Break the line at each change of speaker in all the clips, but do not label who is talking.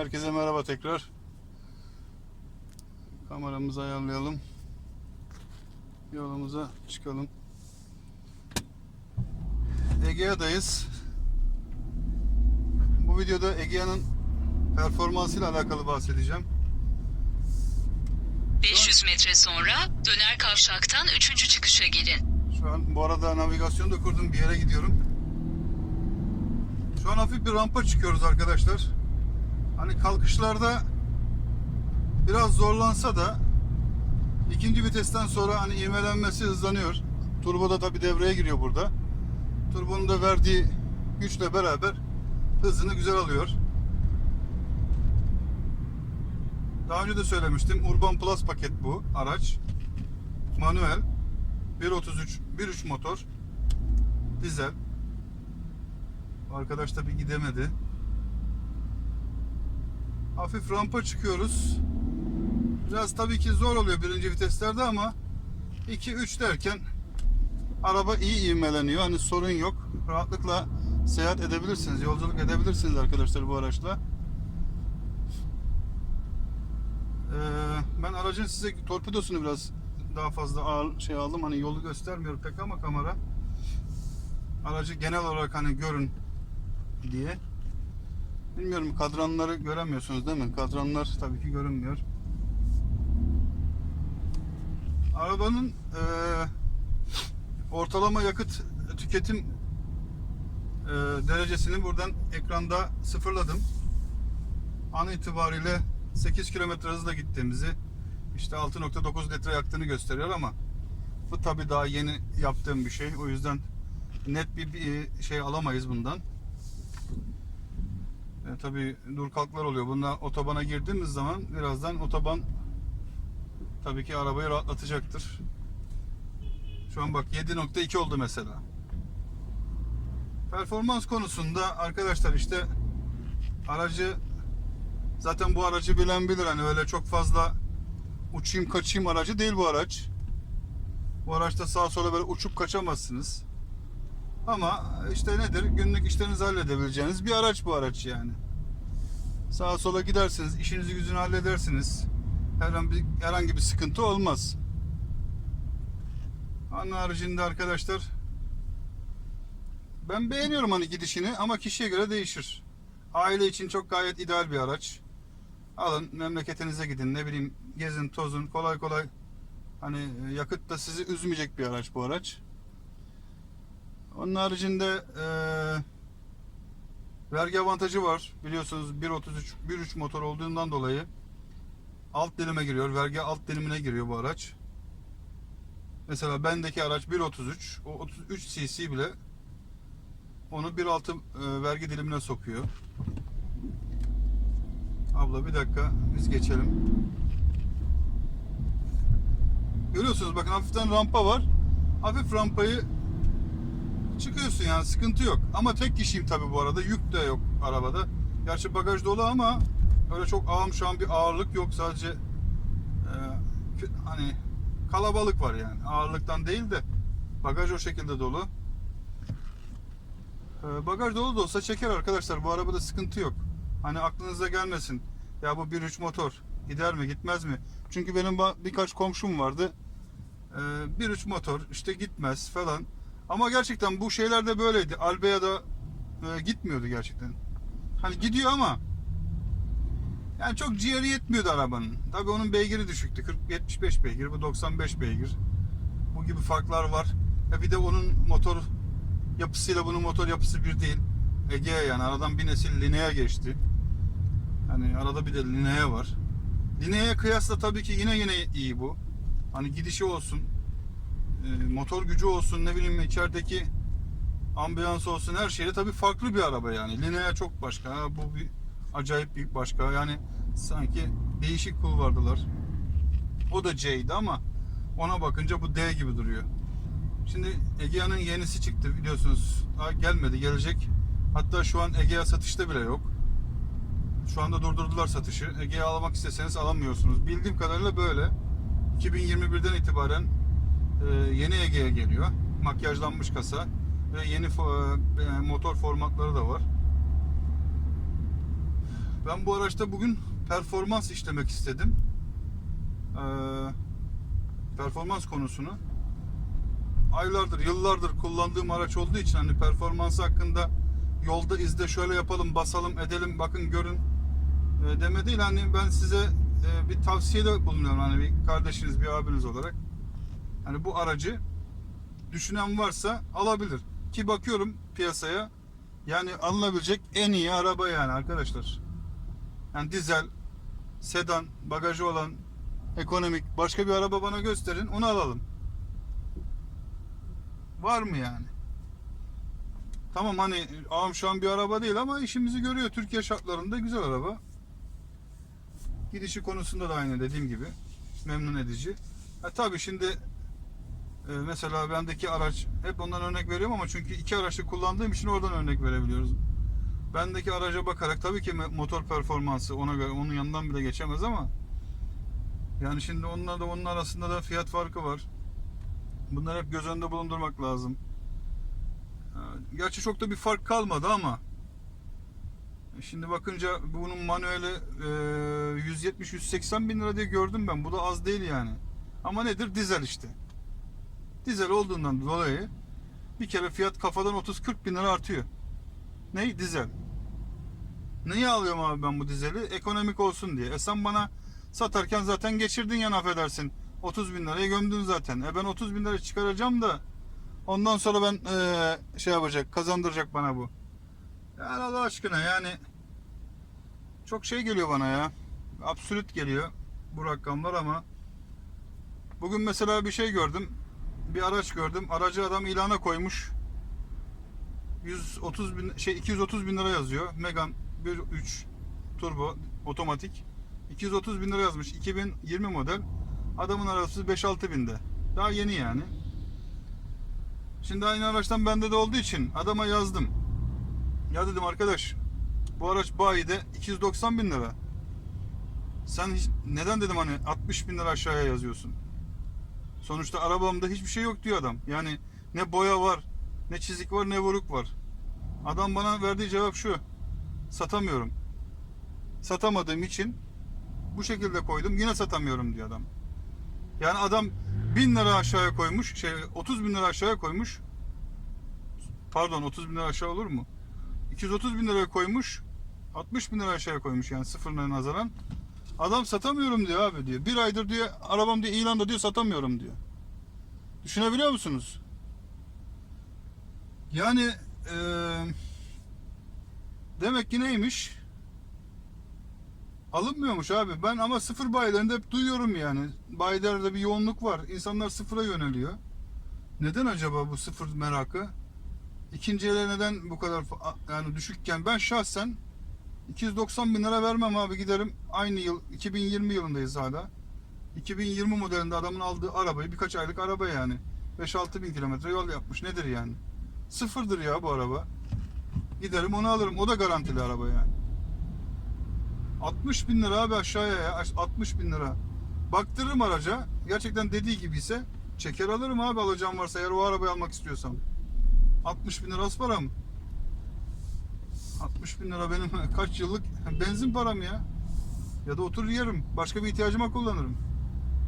Herkese merhaba tekrar. Kameramızı ayarlayalım. Yolumuza çıkalım. Egea'dayız. Bu videoda Egea'nın performansıyla alakalı bahsedeceğim.
500 metre sonra döner kavşaktan 3. çıkışa gelin.
Şu an bu arada navigasyonu da kurdum bir yere gidiyorum. Şu an hafif bir rampa çıkıyoruz arkadaşlar. Hani kalkışlarda biraz zorlansa da ikinci vitesten sonra hani ivmelenmesi hızlanıyor. Turbo da tabi devreye giriyor burada. Turbonun da verdiği güçle beraber hızını güzel alıyor. Daha önce de söylemiştim. Urban Plus paket bu araç. Manuel. 1.33 1.3 motor dizel arkadaş da bir gidemedi hafif rampa çıkıyoruz biraz tabii ki zor oluyor birinci viteslerde ama 2-3 derken araba iyi ivmeleniyor hani sorun yok rahatlıkla seyahat edebilirsiniz yolculuk edebilirsiniz arkadaşlar bu araçla Ee, ben aracın size torpidosunu biraz daha fazla ağır şey aldım. Hani yolu göstermiyor pek ama kamera. Aracı genel olarak hani görün diye. Bilmiyorum kadranları göremiyorsunuz değil mi? Kadranlar tabii ki görünmüyor. Arabanın eee, ortalama yakıt tüketim eee, derecesini buradan ekranda sıfırladım. An itibariyle 8 km hızla gittiğimizi işte 6.9 litre yaktığını gösteriyor ama bu tabi daha yeni yaptığım bir şey. O yüzden net bir, bir şey alamayız bundan. E, tabi dur kalklar oluyor. Bundan otobana girdiğimiz zaman birazdan otoban tabii ki arabayı rahatlatacaktır. Şu an bak 7.2 oldu mesela. Performans konusunda arkadaşlar işte aracı Zaten bu aracı bilen bilir hani öyle çok fazla uçayım kaçayım aracı değil bu araç. Bu araçta sağa sola böyle uçup kaçamazsınız. Ama işte nedir? Günlük işlerinizi halledebileceğiniz bir araç bu araç yani. Sağa sola gidersiniz, işinizi gücünü halledersiniz. Herhangi bir, herhangi bir sıkıntı olmaz. Onun haricinde arkadaşlar ben beğeniyorum hani gidişini ama kişiye göre değişir. Aile için çok gayet ideal bir araç. Alın memleketinize gidin ne bileyim gezin tozun kolay kolay hani yakıt da sizi üzmeyecek bir araç bu araç. Onun haricinde eee vergi avantajı var. Biliyorsunuz 1.33 1.3 motor olduğundan dolayı alt dilime giriyor. Vergi alt dilimine giriyor bu araç. Mesela bendeki araç 1.33 o 33 cc bile onu 1.6 e, vergi dilimine sokuyor. Abla bir dakika biz geçelim. Görüyorsunuz bakın hafiften rampa var. Hafif rampayı çıkıyorsun yani sıkıntı yok. Ama tek kişiyim tabi bu arada. Yük de yok arabada. Gerçi bagaj dolu ama öyle çok ağım şu an bir ağırlık yok. Sadece e, hani kalabalık var yani. Ağırlıktan değil de bagaj o şekilde dolu. E, bagaj dolu da olsa çeker arkadaşlar. Bu arabada sıkıntı yok. Hani aklınıza gelmesin. Ya bu 1.3 motor gider mi gitmez mi? Çünkü benim birkaç komşum vardı. Ee, 1.3 motor işte gitmez falan. Ama gerçekten bu şeyler de böyleydi. Albea'da e, gitmiyordu gerçekten. Hani gidiyor ama yani çok ciğeri yetmiyordu arabanın. Tabii onun beygiri düşüktü. 40 75 beygir, bu 95 beygir. Bu gibi farklar var. E bir de onun motor yapısıyla bunun motor yapısı bir değil. Egea yani aradan bir nesil Linea'ya geçti. Hani arada bir de Linea var. Linea'ya kıyasla tabii ki yine yine iyi bu. Hani gidişi olsun, motor gücü olsun, ne bileyim içerideki ambiyans olsun her şeyle tabii farklı bir araba yani. Linea çok başka, ha, bu bir acayip bir başka. Yani sanki değişik kulvardılar. O da C'ydi ama ona bakınca bu D gibi duruyor. Şimdi Egea'nın yenisi çıktı biliyorsunuz. Daha gelmedi, gelecek. Hatta şu an Egea satışta bile yok. Şu anda durdurdular satışı. Ege'yi almak isteseniz alamıyorsunuz. Bildiğim kadarıyla böyle. 2021'den itibaren e, yeni Ege'ye geliyor. Makyajlanmış kasa ve yeni fo- e, motor formatları da var. Ben bu araçta bugün performans işlemek istedim. Ee, performans konusunu. Aylardır, yıllardır kullandığım araç olduğu için hani performansı hakkında yolda izde şöyle yapalım, basalım, edelim, bakın görün e, değil. Hani ben size e, bir tavsiyede bulunuyorum hani bir kardeşiniz, bir abiniz olarak. Hani bu aracı düşünen varsa alabilir. Ki bakıyorum piyasaya yani alınabilecek en iyi araba yani arkadaşlar. Yani dizel, sedan, bagajı olan, ekonomik başka bir araba bana gösterin onu alalım. Var mı yani? Tamam hani ağam şu an bir araba değil ama işimizi görüyor. Türkiye şartlarında güzel araba. Gidişi konusunda da aynı dediğim gibi. Memnun edici. Ha, tabii şimdi e, mesela bendeki araç hep ondan örnek veriyorum ama çünkü iki araçlı kullandığım için oradan örnek verebiliyoruz. Bendeki araca bakarak tabii ki motor performansı ona göre onun yanından bile geçemez ama yani şimdi onunla da onun arasında da fiyat farkı var. Bunları hep göz önünde bulundurmak lazım. Ee, Gerçi çok da bir fark kalmadı ama şimdi bakınca bunun manueli e, 170-180 bin lira diye gördüm ben. Bu da az değil yani. Ama nedir? Dizel işte. Dizel olduğundan dolayı bir kere fiyat kafadan 30-40 bin lira artıyor. Ney? Dizel. Neyi alıyorum abi ben bu dizeli? Ekonomik olsun diye. E sen bana satarken zaten geçirdin yani affedersin. 30 bin liraya gömdün zaten. E ben 30 bin lira çıkaracağım da ondan sonra ben e, şey yapacak, kazandıracak bana bu. Yani Allah aşkına yani çok şey geliyor bana ya. Absolut geliyor bu rakamlar ama bugün mesela bir şey gördüm. Bir araç gördüm. Aracı adam ilana koymuş. 130 bin şey 230 bin lira yazıyor. Megane 1.3 turbo otomatik. 230 bin lira yazmış. 2020 model. Adamın arabası 5-6 binde. Daha yeni yani. Şimdi aynı araçtan bende de olduğu için adama yazdım. Ya dedim arkadaş bu araç bayide 290 bin lira. Sen hiç, neden dedim hani 60 bin lira aşağıya yazıyorsun? Sonuçta arabamda hiçbir şey yok diyor adam. Yani ne boya var, ne çizik var, ne vuruk var. Adam bana verdiği cevap şu. Satamıyorum. Satamadığım için bu şekilde koydum. Yine satamıyorum diyor adam. Yani adam 1000 lira aşağıya koymuş. Şey 30 bin lira aşağıya koymuş. Pardon 30 bin lira aşağı olur mu? 230 bin liraya koymuş. 60 bin lira aşağıya koymuş yani sıfırına nazaran. Adam satamıyorum diyor abi diyor. Bir aydır diyor arabam diyor ilanda diyor satamıyorum diyor. Düşünebiliyor musunuz? Yani eee demek ki neymiş? Alınmıyormuş abi. Ben ama sıfır bayilerinde hep duyuyorum yani. Bayilerde bir yoğunluk var. İnsanlar sıfıra yöneliyor. Neden acaba bu sıfır merakı? İkinci ele neden bu kadar yani düşükken ben şahsen 290 bin lira vermem abi giderim aynı yıl 2020 yılındayız hala. 2020 modelinde adamın aldığı arabayı birkaç aylık araba yani 5-6 bin kilometre yol yapmış nedir yani? Sıfırdır ya bu araba. Giderim onu alırım o da garantili araba yani. 60 bin lira abi aşağıya ya 60 bin lira. Baktırırım araca gerçekten dediği gibi ise çeker alırım abi alacağım varsa eğer o arabayı almak istiyorsam. 60 bin lira az para mı? 60 bin lira benim kaç yıllık benzin param ya. Ya da oturur yerim. Başka bir ihtiyacıma kullanırım.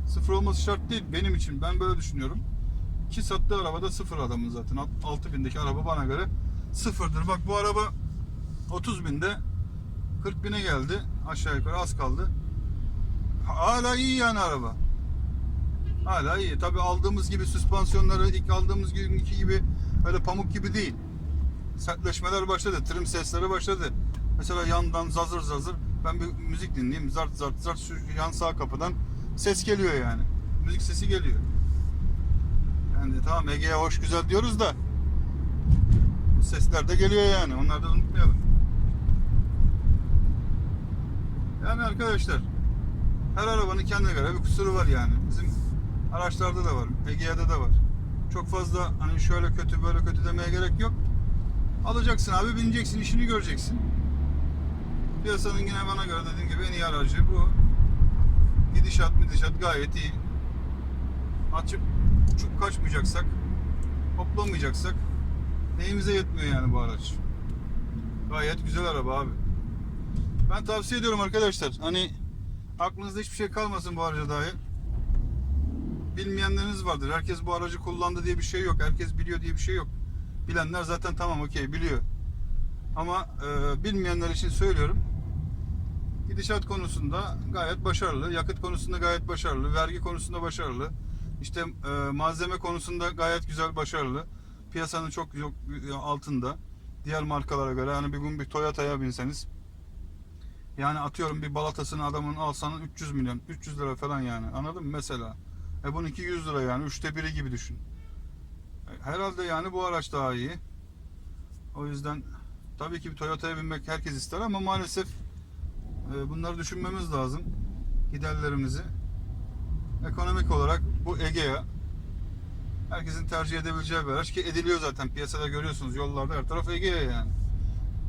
Sıfır olması şart değil benim için. Ben böyle düşünüyorum. Ki sattığı araba da sıfır adamın zaten. 6 bindeki araba bana göre sıfırdır. Bak bu araba 30 binde 40 bine geldi. Aşağı yukarı az kaldı. Hala iyi yani araba. Hala iyi. Tabi aldığımız gibi süspansiyonları ilk aldığımız günkü gibi öyle pamuk gibi değil. Sertleşmeler başladı. Trim sesleri başladı. Mesela yandan zazır zazır ben bir müzik dinleyeyim. Zart zart zart şu yan sağ kapıdan ses geliyor yani. Müzik sesi geliyor. Yani tamam Ege'ye hoş güzel diyoruz da sesler de geliyor yani. Onları da unutmayalım. Yani arkadaşlar her arabanın kendine göre bir kusuru var yani. Bizim araçlarda da var. Ege'de de var. Çok fazla hani şöyle kötü böyle kötü demeye gerek yok. Alacaksın abi bineceksin işini göreceksin. Piyasanın yine bana göre dediğim gibi en iyi aracı bu. Gidişat gidişat gayet iyi. Açıp uçup kaçmayacaksak hoplamayacaksak neyimize yetmiyor yani bu araç. Gayet güzel araba abi. Ben tavsiye ediyorum arkadaşlar. Hani aklınızda hiçbir şey kalmasın bu araca dair. Bilmeyenleriniz vardır. Herkes bu aracı kullandı diye bir şey yok. Herkes biliyor diye bir şey yok. Bilenler zaten tamam okey biliyor. Ama e, bilmeyenler için söylüyorum. Gidişat konusunda gayet başarılı. Yakıt konusunda gayet başarılı. Vergi konusunda başarılı. İşte e, malzeme konusunda gayet güzel başarılı. Piyasanın çok çok altında. Diğer markalara göre hani bir gün bir Toyota'ya binseniz yani atıyorum bir balatasını adamın alsanın 300 milyon 300 lira falan yani anladın mı mesela e bunun 200 lira yani üçte biri gibi düşün E, herhalde yani bu araç daha iyi o yüzden tabii ki bir Toyota'ya binmek herkes ister ama maalesef e, bunları düşünmemiz lazım giderlerimizi ekonomik olarak bu Egea herkesin tercih edebileceği bir araç ki ediliyor zaten piyasada görüyorsunuz yollarda her taraf Egea yani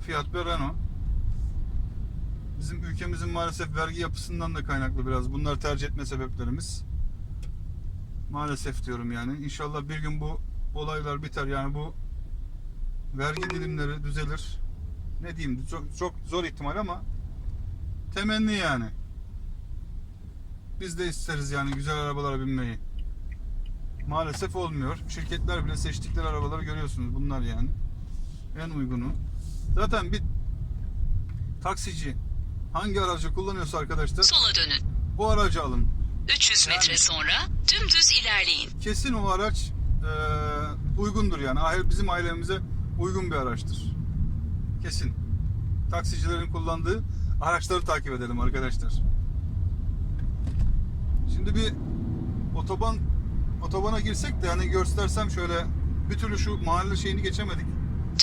Fiat ve Renault Bizim ülkemizin maalesef vergi yapısından da kaynaklı biraz. Bunlar tercih etme sebeplerimiz. Maalesef diyorum yani. İnşallah bir gün bu olaylar biter. Yani bu vergi dilimleri düzelir. Ne diyeyim? Çok, çok zor ihtimal ama temenni yani. Biz de isteriz yani güzel arabalara binmeyi. Maalesef olmuyor. Şirketler bile seçtikleri arabaları görüyorsunuz. Bunlar yani. En uygunu. Zaten bir taksici hangi aracı kullanıyorsa arkadaşlar
Sola dönün.
o aracı alın.
300
Yani-
metre sonra dümdüz ilerleyin.
Kesin o araç e, uygundur yani. Bizim ailemize uygun bir araçtır. Kesin. Taksicilerin kullandığı araçları takip edelim arkadaşlar. Şimdi bir otoban otobana girsek de hani göstersem şöyle bir türlü şu mahalle şeyini geçemedik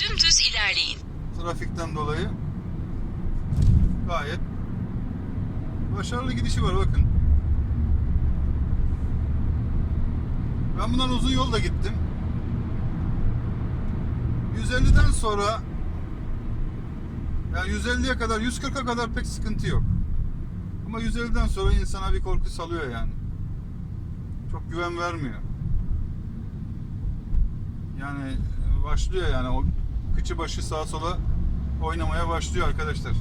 Dümdüz ilerleyin.
trafikten dolayı. Gayet başarılı gidişi var bakın. Ben bundan uzun yolda gittim. 150'den sonra yani 150'ye kadar 140'a kadar pek sıkıntı yok. Ama 150'den sonra insana bir korku salıyor yani. Çok güven vermiyor. Yani başlıyor yani o kıçı başı sağa sola oynamaya başlıyor arkadaşlar.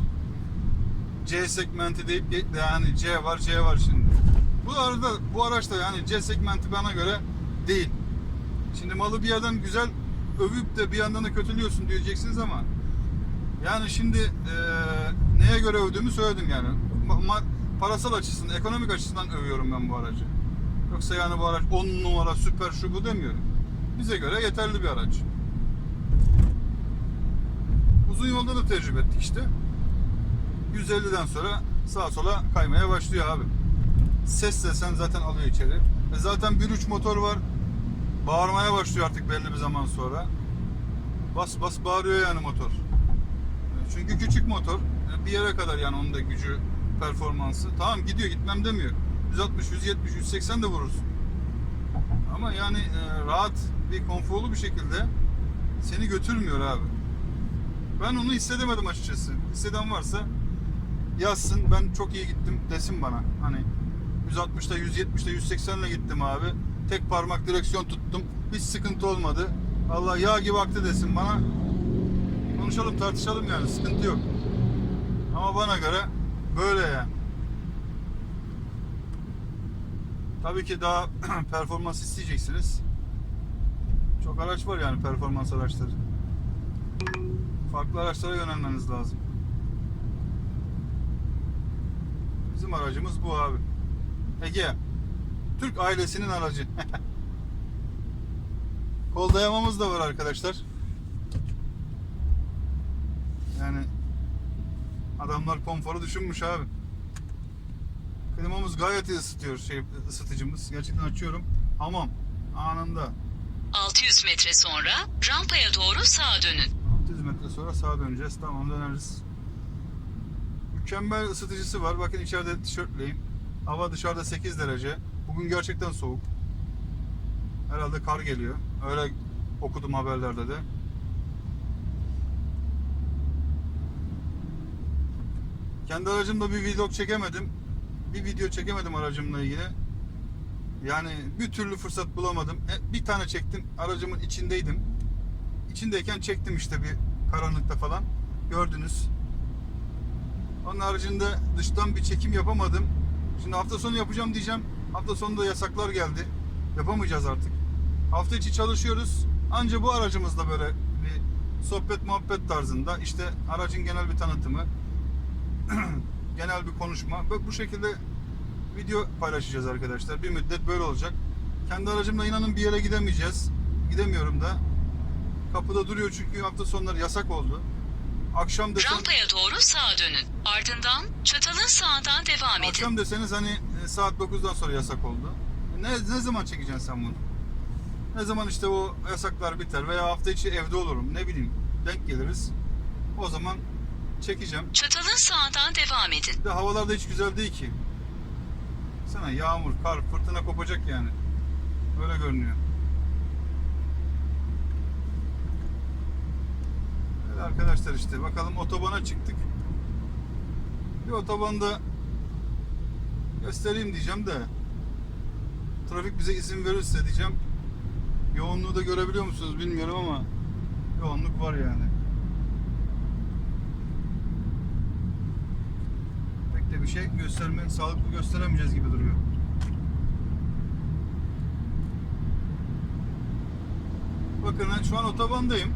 C segmenti deyip yani C var C var şimdi. Bu arada bu araçta yani C segmenti bana göre değil. Şimdi malı bir yerden güzel övüp de bir yandan da kötülüyorsun diyeceksiniz ama yani şimdi eee, neye göre övdüğümü söyledim yani. Ma- parasal açısından, ekonomik açısından övüyorum ben bu aracı. Yoksa yani bu araç 10 numara süper şu bu demiyorum. Bize göre yeterli bir araç. Uzun yolda da tecrübe ettik işte. 150'den sonra sağa sola kaymaya başlıyor abi. Ses desen zaten alıyor içeri. E zaten 1.3 motor var. Bağırmaya başlıyor artık belli bir zaman sonra. Bas bas bağırıyor yani motor. E Çünkü küçük motor. E Bir yere kadar yani onun da gücü, performansı. Tamam gidiyor gitmem demiyor. 160, 170, 180 de vurursun. Ama yani e, rahat bir konforlu bir şekilde seni götürmüyor abi. Ben onu hissedemedim açıkçası. Hisseden varsa yazsın ben çok iyi gittim desin bana. Hani 160'da 170'de 180'le gittim abi. Tek parmak direksiyon tuttum. Hiç sıkıntı olmadı. Allah yağ gibi aktı desin bana. Konuşalım tartışalım yani sıkıntı yok. Ama bana göre böyle yani. Tabii ki daha performans isteyeceksiniz. Çok araç var yani performans araçları. Farklı araçlara yönelmeniz lazım. Bizim aracımız bu abi. Ege. Türk ailesinin aracı. Kol dayamamız da var arkadaşlar. Yani adamlar konforu düşünmüş abi. Klimamız gayet iyi ısıtıyor şey ısıtıcımız. Gerçekten açıyorum. Hamam anında.
600 metre sonra rampaya doğru sağa dönün.
600 metre sonra sağa döneceğiz. Tamam döneriz. Mükemmel ısıtıcısı var. Bakın içeride tişörtleyim. Hava dışarıda 8 derece. Bugün gerçekten soğuk. Herhalde kar geliyor. Öyle okudum haberlerde de. Kendi aracımda bir vlog çekemedim. Bir video çekemedim aracımla ilgili. Yani bir türlü fırsat bulamadım. E, Bir tane çektim. Aracımın içindeydim. İçindeyken çektim işte bir karanlıkta falan. Gördünüz. Onun haricinde dıştan bir çekim yapamadım. Şimdi hafta sonu yapacağım diyeceğim. Hafta sonunda yasaklar geldi. Yapamayacağız artık. Hafta içi çalışıyoruz. Anca bu aracımızla böyle bir sohbet muhabbet tarzında işte aracın genel bir tanıtımı, genel bir konuşma. Böyle bu şekilde video paylaşacağız arkadaşlar. Bir müddet böyle olacak. Kendi aracımla inanın bir yere gidemeyeceğiz. Gidemiyorum da. Kapıda duruyor çünkü hafta sonları yasak oldu. Akşam desem,
Rampaya doğru sağa dönün. Ardından çatalın sağından devam edin.
akşam deseniz hani saat 9'dan sonra yasak oldu. Ne, ne zaman çekeceksin sen bunu? Ne zaman işte o yasaklar biter veya hafta içi evde olurum ne bileyim denk geliriz. O zaman çekeceğim.
Çatalın sağından devam edin.
De havalar da hiç güzel değil ki. Sana yağmur, kar, fırtına kopacak yani. Böyle görünüyor. Evet arkadaşlar işte bakalım otobana çıktık. Bir otobanda göstereyim diyeceğim de trafik bize izin verirse diyeceğim. Yoğunluğu da görebiliyor musunuz bilmiyorum ama yoğunluk var yani. Pek de bir şey gösterme, sağlıklı gösteremeyeceğiz gibi duruyor. Bakın ben şu an otobandayım.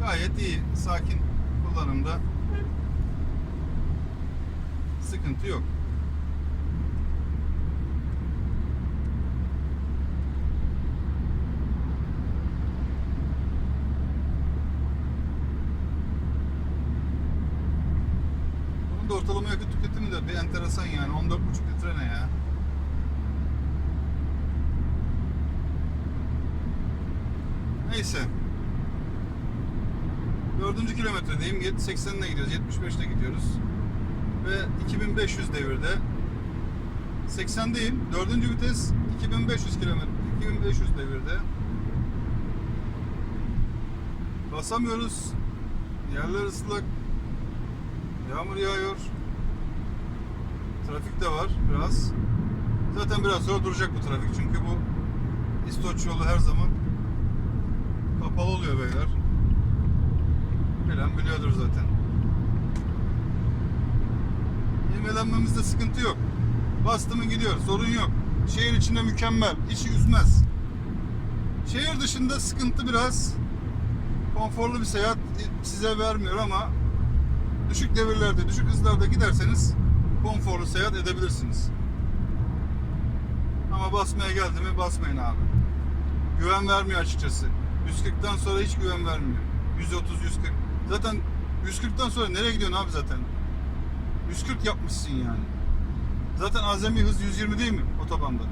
Gayet iyi, sakin kullanımda. Sıkıntı yok. Bunun da ortalama yakıt tüketimi de bir enteresan yani. 14,5 litre ne ya? Neyse. Dördüncü kilometredeyim. 80'le gidiyoruz. 75'le gidiyoruz. Ve 2500 devirde. 80'deyim. Dördüncü vites 2500 kilometre. 2500 devirde. Basamıyoruz. Yerler ıslak. Yağmur yağıyor. Trafik de var biraz. Zaten biraz sonra duracak bu trafik çünkü bu İstoç yolu her zaman kapalı oluyor beyler. Bilen biliyordur zaten. İvmelenmemizde sıkıntı yok. Bastı mı gidiyor, sorun yok. Şehir içinde mükemmel, hiç üzmez. Şehir dışında sıkıntı biraz. Konforlu bir seyahat size vermiyor ama düşük devirlerde, düşük hızlarda giderseniz konforlu seyahat edebilirsiniz. Ama basmaya geldi mi basmayın abi. Güven vermiyor açıkçası. 140'tan sonra hiç güven vermiyor. 130, 140. Zaten 140'tan sonra nereye gidiyorsun abi zaten? 140 yapmışsın yani. Zaten azami hız 120 değil mi otobanda?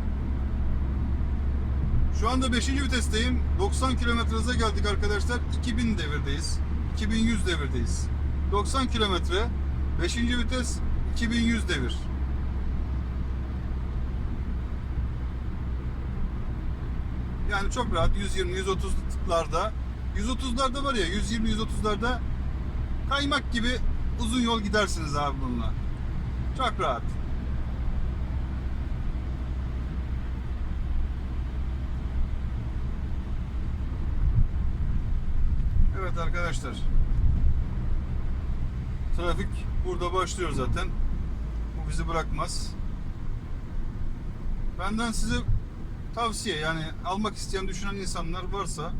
Şu anda 5. vitesteyim. 90 km hıza geldik arkadaşlar. 2000 devirdeyiz. 2100 devirdeyiz. 90 kilometre 5. vites 2100 devir. Yani çok rahat 120 130'larda 130'larda var ya 120 130'larda kaymak gibi uzun yol gidersiniz abi bununla. Çok rahat. Evet arkadaşlar. Trafik burada başlıyor zaten. Bu bizi bırakmaz. Benden size tavsiye yani almak isteyen düşünen insanlar varsa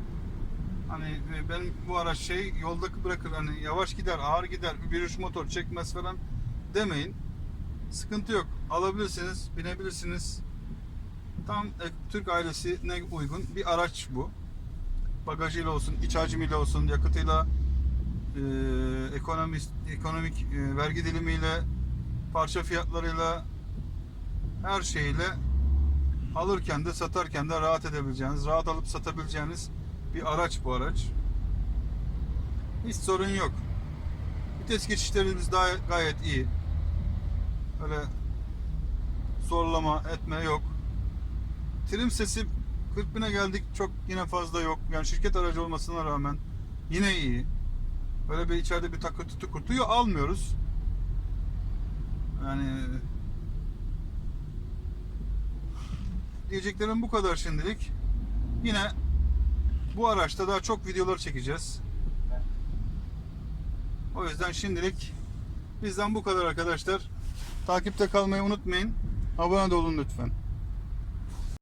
hani e, ben bu araç şey yolda bırakır hani yavaş gider ağır gider bir motor çekmez falan demeyin. Sıkıntı yok. Alabilirsiniz, binebilirsiniz. Tam e, Türk ailesine uygun bir araç bu. Bagajıyla olsun, iç hacmiyle olsun, yakıtıyla, e, ekonomist, ekonomik e, vergi dilimiyle, parça fiyatlarıyla, her şeyle alırken de satarken de rahat edebileceğiniz, rahat alıp satabileceğiniz bir araç bu araç. Hiç sorun yok. Vites geçişlerimiz daha gayet iyi. Öyle zorlama etme yok. Trim sesi 40 bine geldik çok yine fazla yok. Yani şirket aracı olmasına rağmen yine iyi. Böyle bir içeride bir takırtı tukurtuyu almıyoruz. Yani diyeceklerim bu kadar şimdilik. Yine bu araçta daha çok videolar çekeceğiz. O yüzden şimdilik Bizden bu kadar arkadaşlar. Takipte kalmayı unutmayın. Abone olun lütfen.